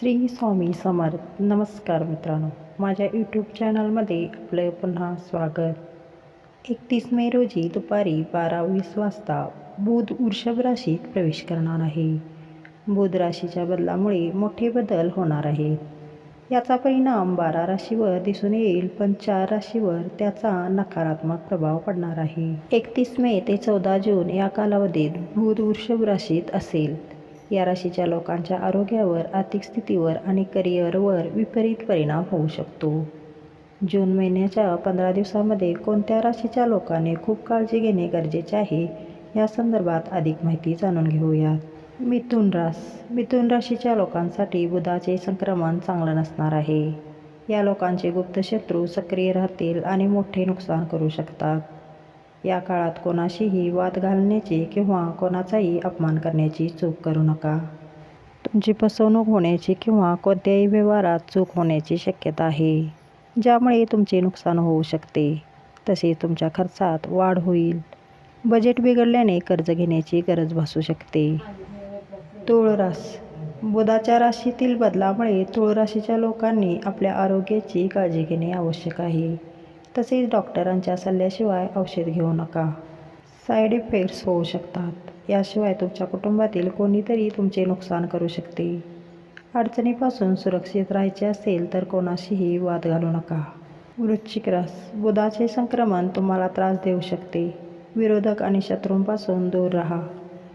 श्री स्वामी समर्थ. नमस्कार मित्रांनो. माझ्या यूट्यूब चॅनलमध्ये आपलं पुन्हा स्वागत. एकतीस मे रोजी दुपारी बारा वीस वाजता बुध वृषभ राशीत प्रवेश करणार आहे. बुध राशीच्या बदलामुळे मोठे बदल होणार आहेत. याचा परिणाम बारा राशीवर दिसून येईल पण चार राशीवर त्याचा नकारात्मक प्रभाव पडणार आहे. एकतीस मे ते चौदा जून या कालावधीत बुध वृषभ राशीत असेल. या राशीच्या लोकांच्या आरोग्यावर आर्थिक स्थितीवर आणि करिअरवर विपरीत परिणाम होऊ शकतो. जून महिन्याच्या पंधरा दिवसामध्ये कोणत्या राशीच्या लोकांनी खूप काळजी घेणे गरजेचे आहे या संदर्भात अधिक माहिती जाणून घेऊयात मिथुन रास मिथुन राशीच्या लोकांसाठी बुधाचे संक्रमण चांगलं नसणार आहे. या लोकांचे गुप्त शत्रू सक्रिय राहतील आणि मोठे नुकसान करू शकतात. या काळात कोणाशीही वाद घालण्याची किंवा कोणाचाही अपमान करण्याची चूक करू नका. तुमची फसवणूक होण्याची किंवा कोणत्याही व्यवहारात चूक होण्याची शक्यता आहे ज्यामुळे तुमचे नुकसान होऊ शकते. तसेच तुमच्या खर्चात वाढ होईल. बजेट बिघडल्याने कर्ज घेण्याची गरज भासू शकते. तुळरास बुधाच्या राशीतील बदलामुळे तुळ राशीच्या लोकांनी आपल्या आरोग्याची काळजी घेणे आवश्यक आहे. तसेच डॉक्टरांच्या सल्ल्याशिवाय औषध घेऊ नका. साईड इफेक्ट्स होऊ शकतात. याशिवाय तुमच्या कुटुंबातील कोणीतरी तुमचे नुकसान करू शकते. अडचणीपासून सुरक्षित राहायचे असेल तर कोणाशीही वाद घालू नका. वृश्चिक रास. बुधाचे संक्रमण तुम्हाला त्रास देऊ शकते. विरोधक आणि शत्रूंपासून दूर राहा.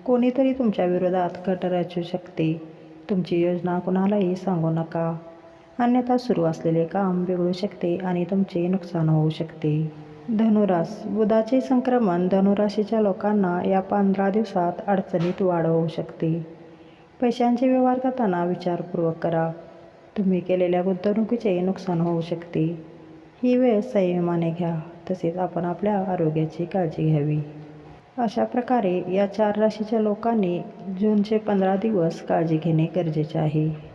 कोणीतरी तुमच्या विरोधात कट रचू शकते. तुमची योजना कुणालाही सांगू नका. अन्यथा सुरू असलेले काम बिघडू शकते आणि तुमचे नुकसान होऊ शकते. धनुरास बुधाचे संक्रमण धनुराशीच्या लोकांना या पंधरा दिवसात अडचणीत वाढ होऊ शकते. पैशांचे व्यवहार करताना विचारपूर्वक करा. तुम्ही केलेल्या गुंतवणुकीचे नुकसान होऊ शकते. ही वेळ संयमाने घ्या तसेच आपण आपल्या आरोग्याची काळजी घ्यावी. अशा प्रकारे या चार राशीच्या लोकांनी जूनचे पंधरा दिवस काळजी घेणे गरजेचे आहे.